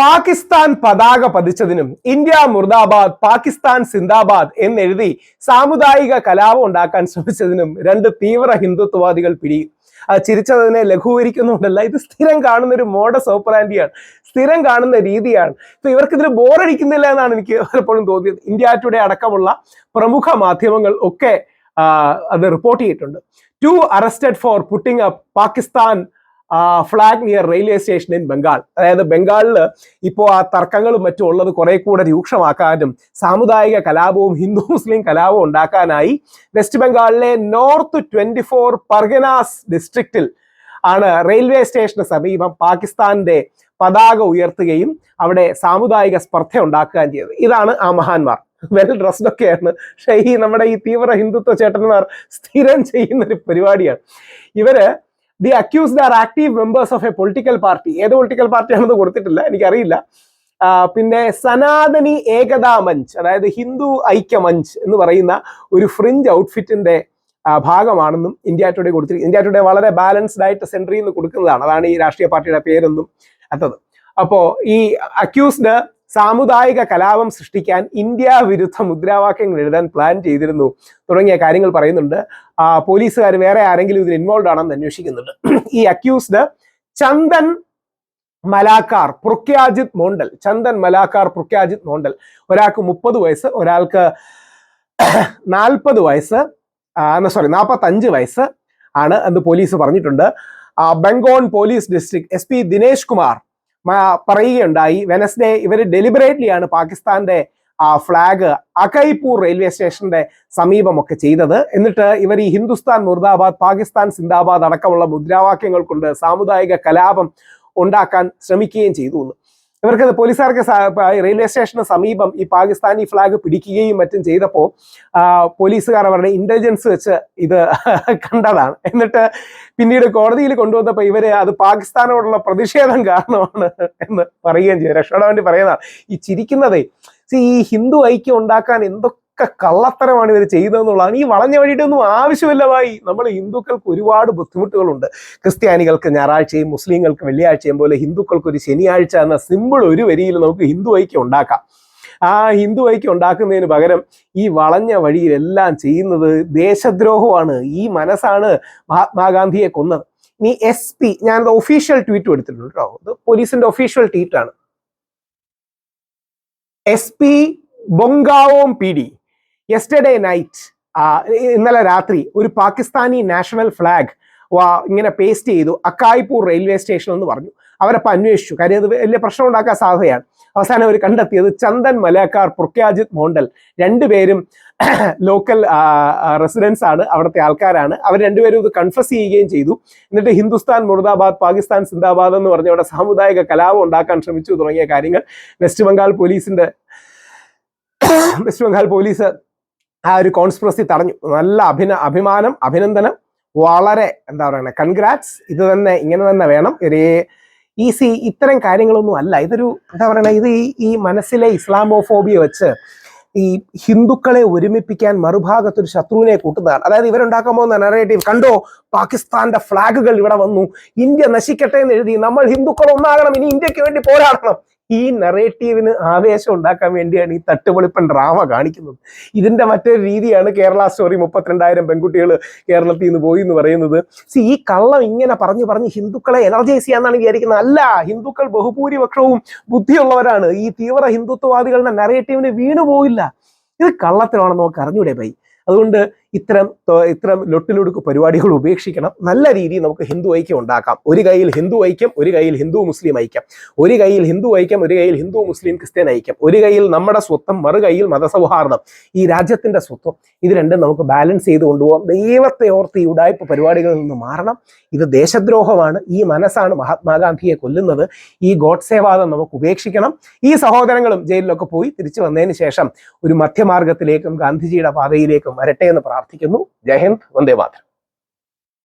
പാകിസ്ഥാൻ പതാക പതിച്ചതിനും ഇന്ത്യ മുർദാബാദ് പാകിസ്ഥാൻ സിന്ദാബാദ് എന്നെഴുതി സാമുദായിക കലാപം ഉണ്ടാക്കാൻ ശ്രമിച്ചതിനും രണ്ട് തീവ്ര ഹിന്ദുത്വവാദികൾ പിടി ആ ചിരിച്ചതിനെ ലഘൂകരിക്കുന്നുണ്ടല്ല. ഇത് സ്ഥിരം കാണുന്ന ഒരു മോഡ ഓപ്പറാൻഡിയാണ് സ്ഥിരം കാണുന്ന രീതിയാണ്. ഇപ്പൊ ഇവർക്ക് ഇതിൽ ബോറടിക്കുന്നില്ല എന്നാണ് എനിക്ക് പലപ്പോഴും തോന്നിയത്. ഇന്ത്യ ടുഡേ അടക്കമുള്ള പ്രമുഖ മാധ്യമങ്ങൾ ഒക്കെ അത് റിപ്പോർട്ട് ചെയ്തിട്ടുണ്ട്. Two arrested for putting up Pakistan flag near railway station in Bengal അതായത് ബംഗാളിൽ ഇപ്പോൾ ആ തർക്കങ്ങളും മറ്റും ഉള്ളത് കുറെ കൂടെ രൂക്ഷമാക്കാനും സാമുദായിക കലാപവും ഹിന്ദു മുസ്ലിം കലാപവും ഉണ്ടാക്കാനായി വെസ്റ്റ് ബംഗാളിലെ നോർത്ത് ട്വന്റി ഫോർ പർഗനാസ് ഡിസ്ട്രിക്റ്റിൽ ആണ് റെയിൽവേ സ്റ്റേഷന് സമീപം പാകിസ്ഥാന്റെ പതാക ഉയർത്തുകയും അവിടെ സാമുദായിക സ്പർദ്ധ ഉണ്ടാക്കുകയും ചെയ്തത്. ഇതാണ് ആ മഹാന്മാർ. വെൽ ഡ്രസ്ഡ് ഒക്കെയാണ്. പക്ഷേ ഈ നമ്മുടെ ഈ തീവ്ര ഹിന്ദുത്വ ചേട്ടന്മാർ സ്ഥിരം ചെയ്യുന്ന ഒരു പരിപാടിയാണ്. ഇവർ the accused are active members of a political party ഏത് പൊളിറ്റിക്കൽ പാർട്ടിയാണെന്ന് കൊടുത്തിട്ടില്ല എനിക്കറിയില്ല. പിന്നെ സനാതനി ഏകതാ മഞ്ച് അതായത് ഹിന്ദു ഐക്യ മഞ്ച് എന്ന് പറയുന്ന ഒരു ഫ്രിഞ്ച് ഔട്ട്ഫിറ്റിന്റെ ഭാഗമാണെന്നും ഇന്ത്യ ടുഡേ കൊടുത്തിരിക്കുന്നത് ഇന്ത്യ ടുഡേ വളരെ ബാലൻസ്ഡ് ആയിട്ട് സെൻട്രിയിൽ നിന്ന് കൊടുക്കുന്നതാണ്. അതാണ് ഈ രാഷ്ട്രീയ പാർട്ടിയുടെ പേരെന്നും അത്തത്. അപ്പോ ഈ അക്യൂസ്ഡ് സാമുദായിക കലാപം സൃഷ്ടിക്കാൻ ഇന്ത്യ വിരുദ്ധ മുദ്രാവാക്യങ്ങൾ എഴുതാൻ പ്ലാൻ ചെയ്തിരുന്നു തുടങ്ങിയ കാര്യങ്ങൾ പറയുന്നുണ്ട്. പോലീസുകാർ വേറെ ആരെങ്കിലും ഇതിൽ ഇൻവോൾവ് ആണെന്ന് അന്വേഷിക്കുന്നുണ്ട്. ഈ അക്യൂസ്ഡ് ചന്ദൻ മലാക്കാർ പ്രഖ്യാജിത് മോണ്ടൽ. ചന്ദൻ മലാക്കാർ പ്രഖ്യാജിത് മോണ്ടൽ. ഒരാൾക്ക് മുപ്പത് വയസ്സ് ഒരാൾക്ക് നാൽപ്പത് വയസ്സ് സോറി നാൽപ്പത്തഞ്ച് വയസ്സ് ആണ് എന്ന് പോലീസ് പറഞ്ഞിട്ടുണ്ട്. Bangaon police district S P Dinesh Kumar പറയുകയുണ്ടായി. വെനസ്ഡേ ഇവർ ഡെലിബറേറ്റ്ലി ആണ് പാകിസ്ഥാന്റെ ഫ്ലാഗ് അകൈപൂർ റെയിൽവേ സ്റ്റേഷന്റെ സമീപമൊക്കെ ചെയ്തത്. എന്നിട്ട് ഇവർ ഈ ഹിന്ദുസ്ഥാൻ മുർദാബാദ് പാകിസ്ഥാൻ സിന്ദാബാദ് അടക്കമുള്ള മുദ്രാവാക്യങ്ങൾ കൊണ്ട് സാമുദായിക കലാപം ഉണ്ടാക്കാൻ ശ്രമിക്കുകയും ചെയ്തു ഇവർക്ക് പോലീസുകാർക്ക് റെയിൽവേ സ്റ്റേഷന് സമീപം ഈ പാകിസ്ഥാനി ഫ്ലാഗ് പിടിക്കുകയും മറ്റും ചെയ്തപ്പോൾ പോലീസുകാർ അവരുടെ ഇന്റലിജൻസ് വെച്ച് ഇത് കണ്ടതാണ്. എന്നിട്ട് പിന്നീട് കോടതിയിൽ കൊണ്ടുവന്നപ്പോൾ ഇവർ അത് പാകിസ്ഥാനോടുള്ള പ്രതിഷേധം കാരണമാണ് എന്ന് പറയുകയും ചെയ്തു. രക്ഷപ്പെടാൻ പറയുന്നതാണ്. ഈ ചിരിക്കുന്നതേ ഈ ഹിന്ദു ഐക്യം ഉണ്ടാക്കാൻ എന്തൊക്കെ കള്ളത്തരമാണ് ഇവർ ചെയ്തതെന്നുള്ളതാണ്. ഈ വളഞ്ഞ വഴിയിട്ടൊന്നും ആവശ്യമില്ല ഭായി. നമ്മൾ ഹിന്ദുക്കൾക്ക് ഒരുപാട് ബുദ്ധിമുട്ടുകളുണ്ട്. ക്രിസ്ത്യാനികൾക്ക് ഞായറാഴ്ചയും മുസ്ലിങ്ങൾക്ക് വെള്ളിയാഴ്ചയും പോലെ ഹിന്ദുക്കൾക്ക് ഒരു ശനിയാഴ്ച എന്ന സിമ്പിൾ ഒരു വരിയിൽ നമുക്ക് ഹിന്ദു ഐക്യം ഉണ്ടാക്കാം. ആ ഹിന്ദു ഐക്യം ഉണ്ടാക്കുന്നതിന് പകരം ഈ വളഞ്ഞ വഴിയിലെല്ലാം ചെയ്യുന്നത് ദേശദ്രോഹമാണ്. ഈ മനസ്സാണ് മഹാത്മാഗാന്ധിയെ കൊന്നത്. ഇനി എസ് പി ഞാനത് ഒഫീഷ്യൽ ട്വീറ്റ് എടുത്തിട്ടുണ്ട് കേട്ടോ. ഇത് പോലീസിന്റെ official ട്വീറ്റാണ് S P Bongaon P D yesterday night ഇന്നലെ രാത്രി ഒരു പാകിസ്ഥാനി നാഷണൽ ഫ്ലാഗ് ഇങ്ങനെ പേസ്റ്റ് ചെയ്തു അക്കായ്പൂർ റെയിൽവേ സ്റ്റേഷൻ എന്ന് പറഞ്ഞു. അവരപ്പോൾ അന്വേഷിച്ചു. കാര്യം അത് വലിയ പ്രശ്നം ഉണ്ടാക്കാൻ സാധ്യതയാണ്. അവസാനം അവർ കണ്ടെത്തിയത് ചന്ദൻ മലയക്കാർ പ്രഖ്യാജിത് മോണ്ടൽ രണ്ടുപേരും ലോക്കൽ റെസിഡൻസ് ആണ്. അവിടുത്തെ ആൾക്കാരാണ്. അവർ രണ്ടുപേരും ഇത് കൺഫസ് ചെയ്യുകയും ചെയ്തു. എന്നിട്ട് ഹിന്ദുസ്ഥാൻ മുർദാബാദ് പാകിസ്ഥാൻ സിന്ദാബാദ് എന്ന് പറഞ്ഞ അവിടെ സാമുദായിക കലാപം ഉണ്ടാക്കാൻ ശ്രമിച്ചു തുടങ്ങിയ കാര്യങ്ങൾ. വെസ്റ്റ് ബംഗാൾ പോലീസിന്റെ വെസ്റ്റ് ബംഗാൾ പോലീസ് ആ ഒരു കോൺസ്പിറസി തടഞ്ഞു. നല്ല അഭിന അഭിമാനം അഭിനന്ദനം. വളരെ എന്താ പറയുക കൺഗ്രാറ്റ്സ് ഇത് തന്നെ ഇങ്ങനെ തന്നെ വേണം. ഒരു ഈസി ഇത്തരം കാര്യങ്ങളൊന്നും അല്ല. ഇതൊരു എന്താ പറയുക ഇത് ഈ മനസ്സിലെ ഇസ്ലാമോഫോബിയ വെച്ച് ഈ ഹിന്ദുക്കളെ ഒരുമിപ്പിക്കാൻ മറുഭാഗത്തൊരു ശത്രുവിനെ കൂട്ടുന്നതാണ്. അതായത് ഇവരുണ്ടാക്കാൻ പോകുന്ന നറേറ്റീവ് കണ്ടോ? പാകിസ്ഥാന്റെ ഫ്ലാഗുകൾ ഇവിടെ വന്നു. ഇന്ത്യ നശിക്കട്ടെ എന്ന് എഴുതി. നമ്മൾ ഹിന്ദുക്കൾ ഒന്നാകണം. ഇനി ഇന്ത്യയ്ക്ക് വേണ്ടി പോരാടണം. ഈ നെറേറ്റീവിന് ആവേശം ഉണ്ടാക്കാൻ വേണ്ടിയാണ് ഈ തട്ടുപൊളിപ്പൻ ഡ്രാമ കാണിക്കുന്നത്. ഇതിന്റെ മറ്റൊരു രീതിയാണ് കേരള സ്റ്റോറി മുപ്പത്തിരണ്ടായിരം പെൺകുട്ടികൾ കേരളത്തിൽ നിന്ന് പോയി എന്ന് പറയുന്നത്. സി ഈ കള്ളം ഇങ്ങനെ പറഞ്ഞു പറഞ്ഞ് ഹിന്ദുക്കളെ എനർജൈസ് ചെയ്യാന്നാണ് വിചാരിക്കുന്നത്. അല്ല ഹിന്ദുക്കൾ ബഹുഭൂരിപക്ഷവും ബുദ്ധിയുള്ളവരാണ്. ഈ തീവ്ര ഹിന്ദുത്വവാദികളുടെ നെറേറ്റീവിന് വീണുപോയില്ല. ഇത് കള്ളത്തിലാണെന്ന് നമുക്ക് അറിഞ്ഞൂടെ പൈ അതുകൊണ്ട് ഇത്തരം ഇത്തരം ലൊട്ടിലൊടുക്ക് പരിപാടികൾ ഉപേക്ഷിക്കണം. നല്ല രീതിയിൽ നമുക്ക് ഹിന്ദു ഐക്യം ഉണ്ടാക്കാം. ഒരു കയ്യിൽ ഹിന്ദു ഐക്യം ഒരു കയ്യിൽ ഹിന്ദു മുസ്ലിം ഐക്യം. ഒരു കയ്യിൽ ഹിന്ദു ഐക്യം ഒരു കയ്യിൽ ഹിന്ദു മുസ്ലിം ക്രിസ്ത്യൻ ഐക്യം. ഒരു കയ്യിൽ നമ്മുടെ സ്വത്വം മറു കയ്യിൽ മതസൗഹാർദ്ദം. ഈ രാജ്യത്തിന്റെ സ്വത്വം ഇത് രണ്ടും നമുക്ക് ബാലൻസ് ചെയ്ത് കൊണ്ടുപോകാം. ദൈവത്തെ ഓർത്ത് ഈ ഉടായ്പ പരിപാടികളിൽ നിന്ന് മാറണം. ഇത് ദേശദ്രോഹമാണ്. ഈ മനസ്സാണ് മഹാത്മാഗാന്ധിയെ കൊല്ലുന്നത്. ഈ ഗോഡ്സേവാദം നമുക്ക് ഉപേക്ഷിക്കണം. ഈ സഹോദരങ്ങളും ജയിലിലൊക്കെ പോയി തിരിച്ചു വന്നതിന് ശേഷം ഒരു മധ്യമാർഗത്തിലേക്കും ഗാന്ധിജിയുടെ പാതയിലേക്കും വരട്ടെ എന്ന് പ്രാർത്ഥിക്കുന്നു. ജയ് ഹിന്ദ്. വന്ദേ മാതരം.